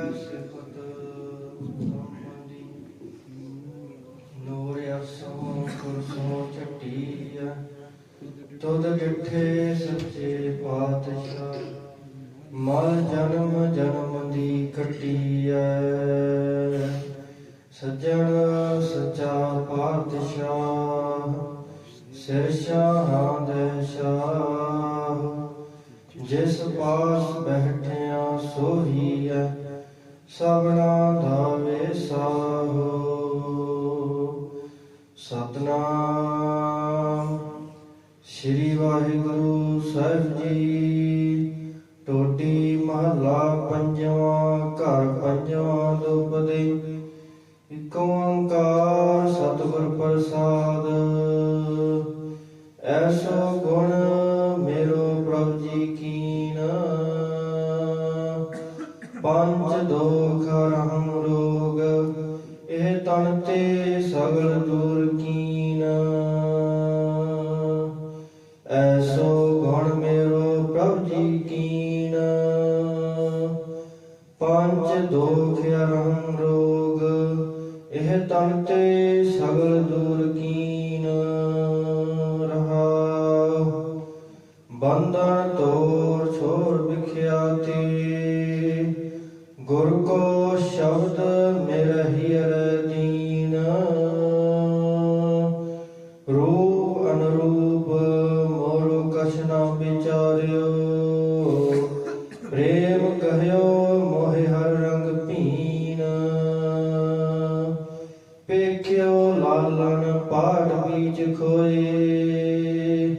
ਸਿਫਤ ਸੰਬੰਧੀ ਨੂਰ ਅਸੋਂ ਕੁਰਸੋਂ ਚਟੀਆ ਤੁਧ ਡਿਠੇ ਸੱਚੇ ਪਾਤਸ਼ਾਹ ਮਲ ਜਨਮ ਜਨਮ ਦੀ ਕੱਟੀਐ ਸੱਜਣ ਸੱਚਾ ਪਾਤਸ਼ਾਹ ਸਿਰ ਸ਼ਾਹਾਂ ਦੇ ਸ਼ਾਹ। ਜਿਸ ਪਾਸ ਬੈਠਿਆ ਸੋਹੀਐ ਸਭਨਾ ਦਾ ਵੇਸਾਹੋ ਸਤਨਾਮ। ਸ੍ਰੀ ਵਾਹਿਗੁਰੂ ਸਾਹਿਬ ਜੀ ਟੋਟੀ ਮਹਲਾ ਪੰਜਵਾਂ, ਘਰ ਪੰਜਵਾਂ ਦੁਪਦੇ ਇਕ ਓੰਕਾਰ ਸਤਿਗੁਰ ਪ੍ਰਸਾਦ। ਐਸੋ ਗੁਣ ਪੰਜ ਦੋਖ ਰਹਮ ਰੋਗ, ਇਹ ਤਨ ਤੇ ਸਗਲ ਦੂਰ ਕੀਨ। ਐਸੋ ਗੁਣ ਮੇਰੋ ਪ੍ਰਭ ਜੀ ਕੀਨ। ਪੰਜ ਦੋਖ ਰਹਮ ਰੋਗ, ਇਹ ਤਨ ਤੇ ਸਗਲ ਦੂਰ ਕੀਨ। ਰਹਾਉ, ਬੰਧਨ ਤੋੜ ਛੋੜ ਵਿਖਿਆਤੀ ਗੁਰ ਕੋ ਸ਼ਬਦ ਮੇਰਾ ਹੀਰ ਦੀਨ। ਰੂਪ ਅਨਰੂਪ ਮੋਰ ਕਛ ਨਾ ਵਿਚਾਰਿਓ। ਪ੍ਰੇਮ ਕਹਿਓ ਮੋਹਿ ਹਰ ਰੰਗ ਪੀਨ ਪੇਖਿਓ ਲਾਲਨ ਪਾੜ ਬੀਜ ਖੋਏ।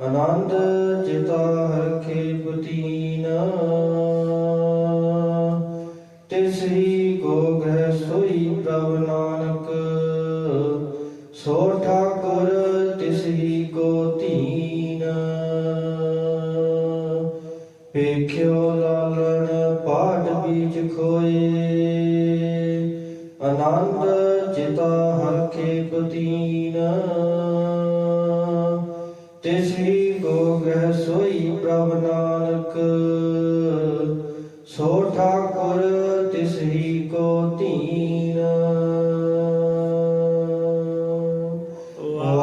ਆਨੰਦ ਕੋ ਗ੍ਰਹਿ ਸੋਈ ਪ੍ਰਭ ਨਾਨਕ, ਸੋ ਠਾਕੁਰ ਤਿਸ ਹੀ ਕੋ ਧੀਨ ਪੇਖਿਓ ਲਾਲਨ ਪਾਟ ਬੀਜ ਖੋਏ, ਆਨੰਦ ਚਿਤਾ ਹਰਖੇ ਪਤੀਨ ਤਿਸ ਹੀ ਕੋ ਗ੍ਰਹਿ ਸੋਈ ਪ੍ਰਭ ਨਾਨਕ